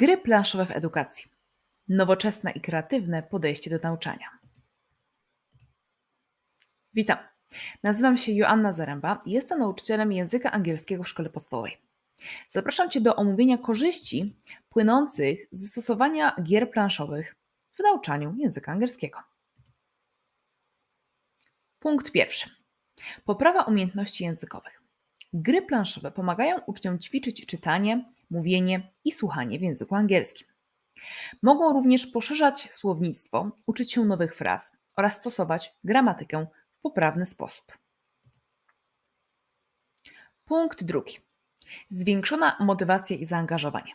Gry planszowe w edukacji. Nowoczesne i kreatywne podejście do nauczania. Witam. Nazywam się Joanna Zaręba i jestem nauczycielem języka angielskiego w szkole podstawowej. Zapraszam Cię do omówienia korzyści płynących z stosowania gier planszowych w nauczaniu języka angielskiego. Punkt pierwszy. Poprawa umiejętności językowych. Gry planszowe pomagają uczniom ćwiczyć czytanie, mówienie i słuchanie w języku angielskim. Mogą również poszerzać słownictwo, uczyć się nowych fraz oraz stosować gramatykę w poprawny sposób. Punkt drugi. Zwiększona motywacja i zaangażowanie.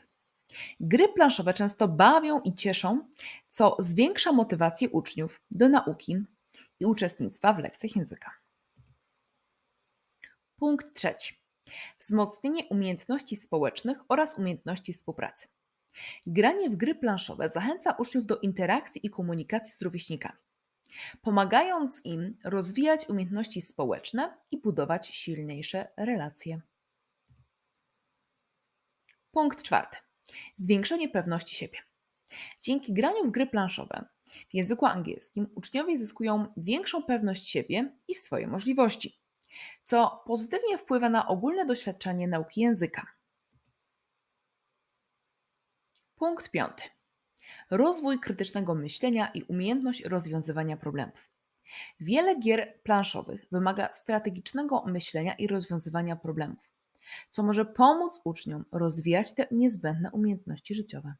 Gry planszowe często bawią i cieszą, co zwiększa motywację uczniów do nauki i uczestnictwa w lekcjach języka. Punkt trzeci. Wzmocnienie umiejętności społecznych oraz umiejętności współpracy. Granie w gry planszowe zachęca uczniów do interakcji i komunikacji z rówieśnikami, pomagając im rozwijać umiejętności społeczne i budować silniejsze relacje. Punkt czwarty. Zwiększenie pewności siebie. Dzięki graniu w gry planszowe w języku angielskim uczniowie zyskują większą pewność siebie i w swoje możliwości, co pozytywnie wpływa na ogólne doświadczenie nauki języka. Punkt piąty. Rozwój krytycznego myślenia i umiejętność rozwiązywania problemów. Wiele gier planszowych wymaga strategicznego myślenia i rozwiązywania problemów, co może pomóc uczniom rozwijać te niezbędne umiejętności życiowe.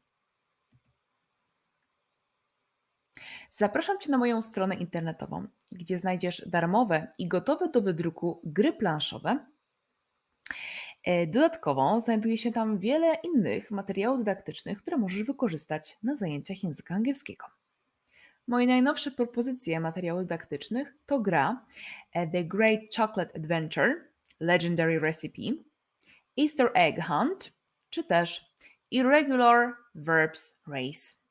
Zapraszam Cię na moją stronę internetową, gdzie znajdziesz darmowe i gotowe do wydruku gry planszowe. E, Dodatkowo znajduje się tam wiele innych materiałów dydaktycznych, które możesz wykorzystać na zajęciach języka angielskiego. Moje najnowsze propozycje materiałów dydaktycznych to gra e, The Great Chocolate Adventure Legendary Recipe, Easter Egg Hunt, czy też Irregular Verbs Race.